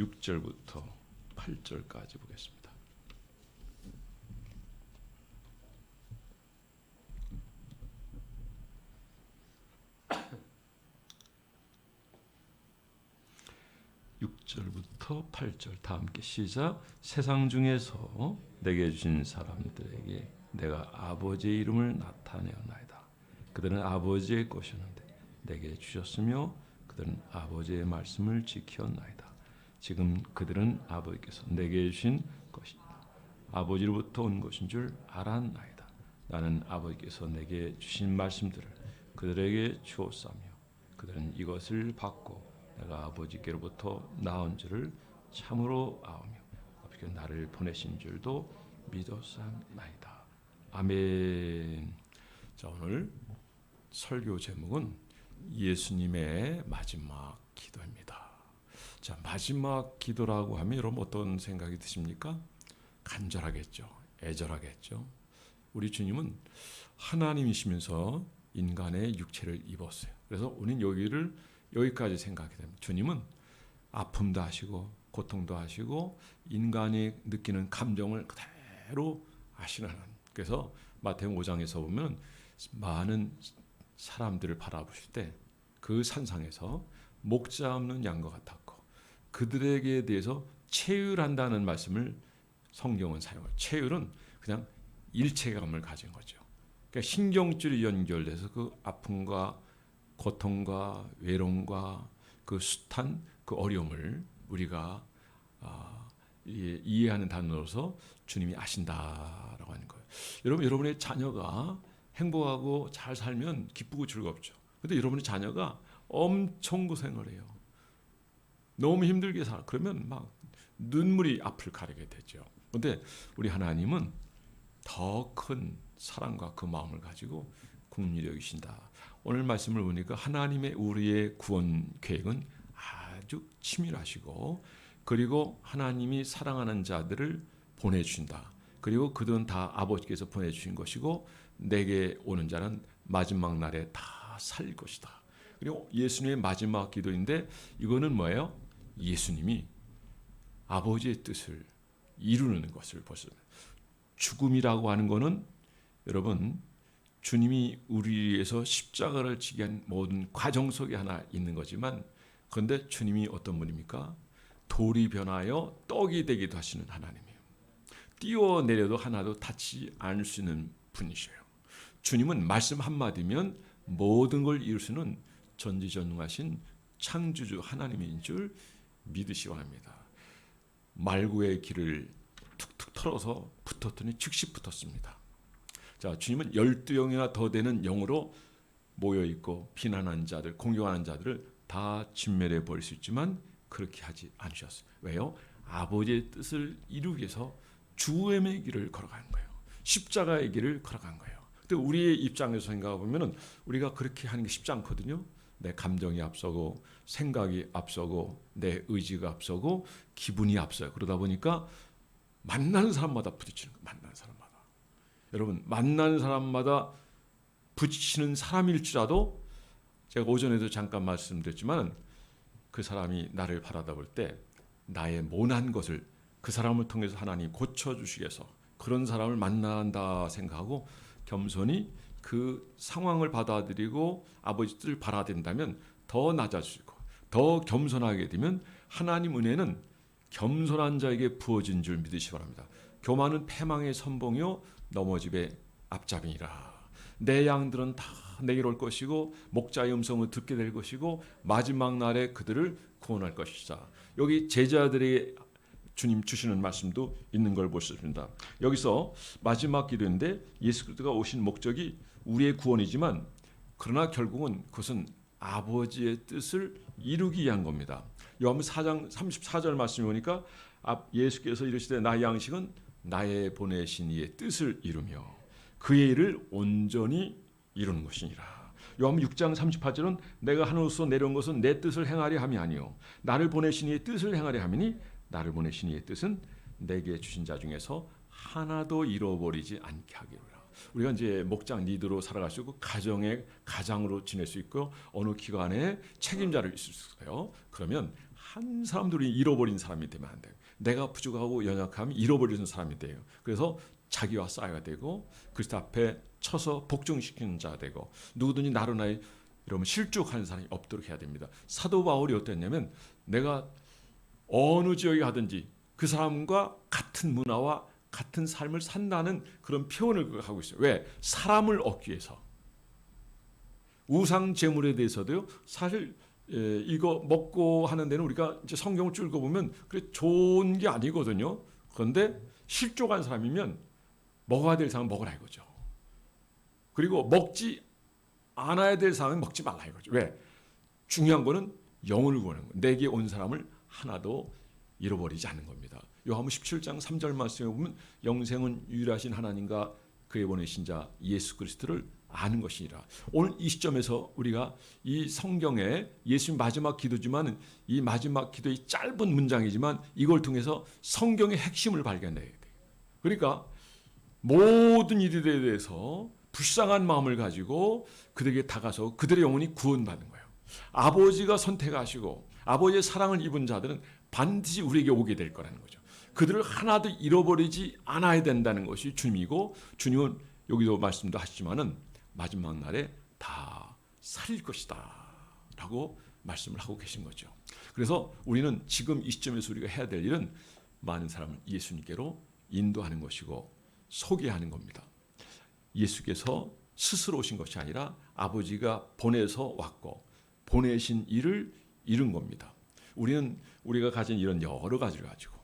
6절부터 8절까지 보겠습니다. 육절부터 8절 다 함께 시작. 세상 중에서 내게 주신 사람들에게 내가 아버지의 이름을 나타내었나이다. 그들은 아버지의 것이었는데 내게 주셨으며 그들은 아버지의 말씀을 지켰나이다. 지금 그들은 아버지께서 내게 주신 것이다. 아버지로부터 온 것인 줄 알았나이다. 나는 아버지께서 내게 주신 말씀들을 그들에게 주었사며 그들은 이것을 받고 내가 아버지께로부터 나온 줄을 참으로 아오며 아버지께 나를 보내신 줄도 믿었사나이다. 아멘. 자 오늘 설교 제목은 예수님의 마지막 기도입니다. 자 마지막 기도라고 하면 여러분 어떤 생각이 드십니까? 간절하겠죠. 애절하겠죠. 우리 주님은 하나님이시면서 인간의 육체를 입었어요. 그래서 우리는 여기를 여기까지 생각이 됩니다. 주님은 아픔도 하시고 고통도 하시고 인간이 느끼는 감정을 그대로 아시는 하나님. 그래서 마태복음 5장에서 보면 많은 사람들을 바라보실 때 그 산상에서 목자 없는 양과 같았고 그들에게 대해서 체휼한다는 말씀을 성경은 사용해요. 체휼은 그냥 일체감을 가진 거죠. 그러니까 신경줄이 연결돼서 그 아픔과 고통과 외로움과 그 숱한 그 어려움을 우리가 아, 이- 이해하는 단어로서 주님이 아신다라고 하는 거예요. 여러분 여러분의 자녀가 행복하고 잘 살면 기쁘고 즐겁죠. 근데 여러분의 자녀가 엄청 고생을 해요. 너무 힘들게 살아. 그러면 막 눈물이 앞을 가리게 되죠. 근데 우리 하나님은 더 큰 사랑과 그 마음을 가지고 국률이 여기신다. 오늘 말씀을 보니까 하나님의 우리의 구원 계획은 아주 치밀하시고 그리고 하나님이 사랑하는 자들을 보내주신다. 그리고 그들은 다 아버지께서 보내주신 것이고 내게 오는 자는 마지막 날에 다 살 것이다. 그리고 예수님의 마지막 기도인데 이거는 뭐예요? 예수님이 아버지의 뜻을 이루는 것을 보습니다. 죽음이라고 하는 것은 여러분 주님이 우리 위해서 십자가를 지게 한 모든 과정 속에 하나 있는 거지만 그런데 주님이 어떤 분입니까? 돌이 변하여 떡이 되기도 하시는 하나님이에요. 뛰어내려도 하나도 닿지 않을 수 있는 분이셔요. 주님은 말씀 한마디면 모든 걸 이룰 수는 전지전능하신 창조주 하나님인 줄 믿으시 바랍니다. 말구의 길을 툭툭 털어서 붙었더니 즉시 붙었습니다. 자, 주님은 열두 영이나 더 되는 영으로 모여 있고 비난하는 자들, 공격하는 자들을 다 진멸해 버릴 수 있지만 그렇게 하지 않으셨어요. 왜요? 아버지의 뜻을 이루기 위해서 주의 길을 걸어가는 거예요. 십자가의 길을 걸어간 거예요. 근데 우리의 입장에서 생각해 보면은 우리가 그렇게 하는 게 쉽지 않거든요. 내 감정이 앞서고 생각이 앞서고 내 의지가 앞서고 기분이 앞서요. 그러다 보니까 만나는 사람마다 부딪히는 거예요. 만나는 사람마다. 여러분 만나는 사람마다 부딪히는 사람일지라도 제가 오전에도 잠깐 말씀드렸지만 그 사람이 나를 바라다 볼 때 나의 모난 것을 그 사람을 통해서 하나님 고쳐 주시기 위해서 그런 사람을 만난다 생각하고 겸손히 그 상황을 받아들이고 아버지 뜻을 받아들인다면 더 낮아지고 더 겸손하게 되면 하나님 은혜는 겸손한 자에게 부어진 줄 믿으시 기 바랍니다. 교만은 패망의 선봉이요 넘어집의 앞잡이니라. 내 양들은 다 내게로 올 것이고 목자의 음성을 듣게 될 것이고 마지막 날에 그들을 구원할 것이다. 여기 제자들의 주님 주시는 말씀도 있는 걸 볼 수 있습니다. 여기서 마지막 기도인데 예수 그리스도가 오신 목적이 우리의 구원이지만 그러나 결국은 그것은 아버지의 뜻을 이루기 위한 겁니다. 요한복음 4장 34절 말씀에 보니까 앞 예수께서 이르시되 나의 양식은 나의 보내신 이의 뜻을 이루며 그의 일을 온전히 이루는 것이니라. 요한복음 6장 38절은 내가 하늘로서 내려온 것은 내 뜻을 행하려 함이 아니요 나를 보내신 이의 뜻을 행하려 함이니 나를 보내신 이의 뜻은 내게 주신 자 중에서 하나도 잃어버리지 않게 하기로라. 우리가 이제 목장 리더로 살아갈 수 있고 가정의 가장으로 지낼 수 있고 어느 기관에 책임자를 있을 수 있어요. 그러면 한 사람들이 잃어버린 사람이 되면 안 돼요. 내가 부족하고 연약하면 잃어버리는 사람이 돼요. 그래서 자기와 싸워야 되고 그리스도 앞에 쳐서 복종시키는 자 되고 누구든지 나로나이 이러면 실족하는 사람이 없도록 해야 됩니다. 사도 바울이 어땠냐면 내가 어느 지역에 가든지 그 사람과 같은 문화와 같은 삶을 산다는 그런 표현을 하고 있어요. 왜? 사람을 얻기 위해서. 우상 제물에 대해서도요. 사실 예, 이거 먹고 하는 데는 우리가 이제 성경을 쭉 읽어보면 그래 좋은 게 아니거든요. 그런데 실족한 사람이면 먹어야 될 사람은 먹으라 이거죠. 그리고 먹지 않아야 될 사람은 먹지 말라 이거죠. 왜? 중요한 거는 영을 구하는 거. 내게 온 사람을 하나도 잃어버리지 않는 겁니다. 요한복음 17장 3절 말씀에 보면 영생은 유일하신 하나님과 그의 보내신 자 예수 그리스도를 아는 것이니라. 오늘 이 시점에서 우리가 이 성경에 예수님 마지막 기도지만 이 마지막 기도의 짧은 문장이지만 이걸 통해서 성경의 핵심을 발견해야 돼요. 그러니까 모든 일에 대해서 불쌍한 마음을 가지고 그들에게 다가서 그들의 영혼이 구원받는 거예요. 아버지가 선택하시고 아버지의 사랑을 입은 자들은 반드시 우리에게 오게 될 거라는 거죠. 그들을 하나도 잃어버리지 않아야 된다는 것이 주님이고 주님은 여기도 말씀도 하시지만은 마지막 날에 다 살릴 것이다라고 말씀을 하고 계신 거죠. 그래서 우리는 지금 이 시점에서 우리가 해야 될 일은 많은 사람을 예수님께로 인도하는 것이고 소개하는 겁니다. 예수께서 스스로 오신 것이 아니라 아버지가 보내서 왔고 보내신 일을 이룬 겁니다. 우리는 우리가 가진 이런 여러 가지를 가지고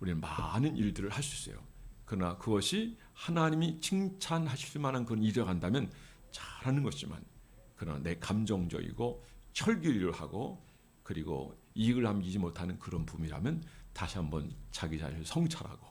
우리는 많은 일들을 할 수 있어요. 그러나 그것이 하나님이 칭찬하실 만한 그런 일을 한다면 잘하는 것이지만 그러나 내 감정적이고 혈기를 하고 그리고 이익을 남기지 못하는 그런 부분이라면 다시 한번 자기 자신을 성찰하고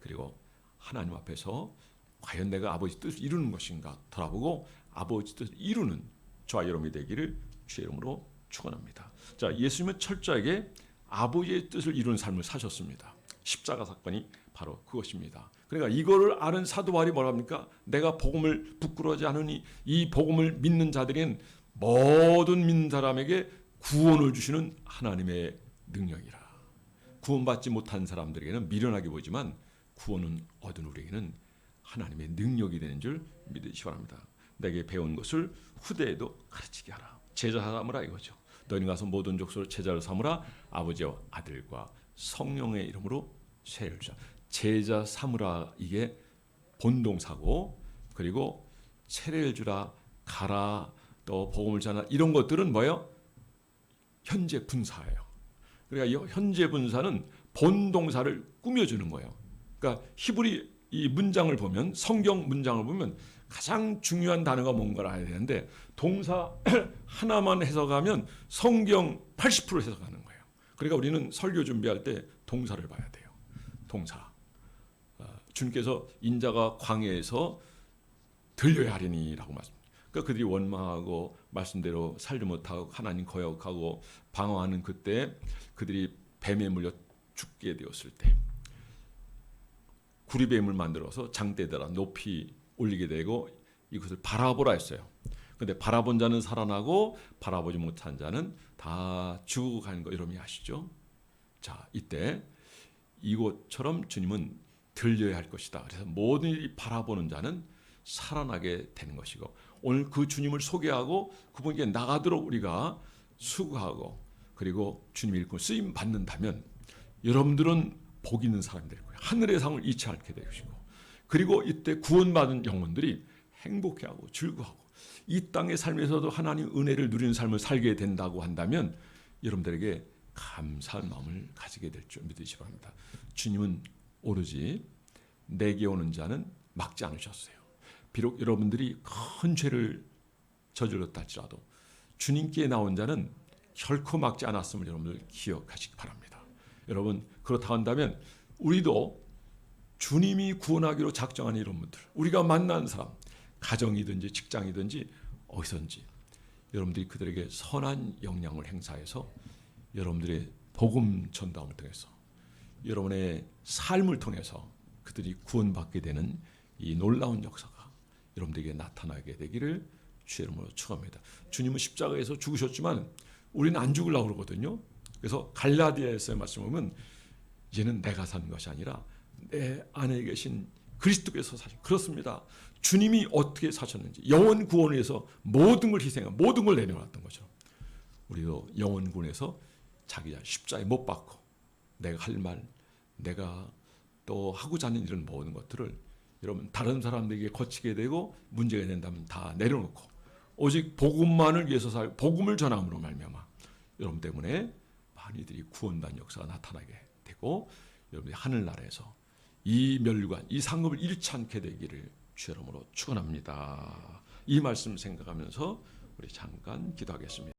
그리고 하나님 앞에서 과연 내가 아버지 뜻을 이루는 것인가 돌아보고 아버지 뜻을 이루는 저와 여러분이 되기를 주의 이름으로 축원합니다. 자, 예수님은 철저하게 아버지의 뜻을 이루는 삶을 사셨습니다. 십자가 사건이 바로 그것입니다. 그러니까 이거를 아는 사도 바울이 뭐랍니까? 내가 복음을 부끄러워하지 않으니 이 복음을 믿는 자들은 모든 믿는 사람에게 구원을 주시는 하나님의 능력이라. 구원받지 못한 사람들에게는 미련하게 보지만 구원은 얻은 우리에게는 하나님의 능력이 되는 줄 믿으시기 바랍니다. 내게 배운 것을 후대에도 가르치게 하라. 제자 삼으라 이거죠. 너희 가서 모든 족속을 제자로 삼으라 아버지와 아들과 성령의 이름으로 세를 자. 제자 삼으라 이게 본동사고 그리고 세례를 주라 가라 또 복음을 전하 이런 것들은 뭐예요? 현재 분사예요. 그러니까 이 현재 분사는 본동사를 꾸며주는 거예요. 그러니까 히브리 이 문장을 보면 성경 문장을 보면 가장 중요한 단어가 뭔가를 알아야 되는데 동사 하나만 해석하면 성경 80% 해석하는 거예요. 그러니까 우리는 설교 준비할 때 동사를 봐야 돼요. 동사. 어, 주님께서 인자가 광야에서 들려야 하리니라고 말씀. 그러니까 그들이 원망하고 말씀대로 살지 못하고 하나님 거역하고 방황하는 그때 그들이 뱀에 물려 죽게 되었을 때 구리뱀을 만들어서 장대대라 높이 올리게 되고 이것을 바라보라 했어요. 근데 바라본 자는 살아나고 바라보지 못한 자는 다 죽어가는 거 여러분이 아시죠? 자, 이때 이곳처럼 주님은 들려야 할 것이다. 그래서 모든 바라보는 자는 살아나게 되는 것이고 오늘 그 주님을 소개하고 그분에게 나가도록 우리가 수고하고 그리고 주님 일꾼 쓰임 받는다면 여러분들은 복 있는 사람이 될 거예요. 하늘의 상을 잃지 않게 되시고 그리고 이때 구원받은 영혼들이 행복해하고 즐거워하고 이 땅의 삶에서도 하나님 은혜를 누리는 삶을 살게 된다고 한다면 여러분들에게 감사한 마음을 가지게 될 줄 믿으시 기 바랍니다. 주님은 오로지 내게 오는 자는 막지 않으셨어요. 비록 여러분들이 큰 죄를 저질렀다 할지라도 주님께 나온 자는 결코 막지 않았음을 여러분들 기억하시기 바랍니다. 여러분 그렇다 한다면 우리도 주님이 구원하기로 작정한 이런 분들, 우리가 만난 사람, 가정이든지 직장이든지 어디선지 여러분들이 그들에게 선한 영향을 행사해서 여러분들의 복음 전담을 통해서 여러분의 삶을 통해서 그들이 구원받게 되는 이 놀라운 역사가 여러분들에게 나타나게 되기를 주의 이름으로 축원합니다. 주님은 십자가에서 죽으셨지만 우리는 안 죽으려고 그러거든요. 그래서 갈라디아에서의 말씀 보면 이제는 내가 사는 것이 아니라 내 안에 계신 그리스도께서 사신 그렇습니다. 주님이 어떻게 사셨는지 영원 구원을 위해서 모든 걸 희생한 모든 걸 내려놨던 것처럼 우리도 영원 구원에서 자기 십자에 못 박고 내가 할 말, 내가 또 하고자 하는 이런 모든 것들을 여러분 다른 사람들에게 거치게 되고 문제가 된다면 다 내려놓고 오직 복음만을 위해서 살 복음을 전함으로 말미암아 여러분 때문에 많이들이 구원받는 역사가 나타나게 되고 여러분이 하늘나라에서 이 멸관, 이 상급을 잃지 않게 되기를 주 여러분으로 축원합니다. 이 말씀 생각하면서 우리 잠깐 기도하겠습니다.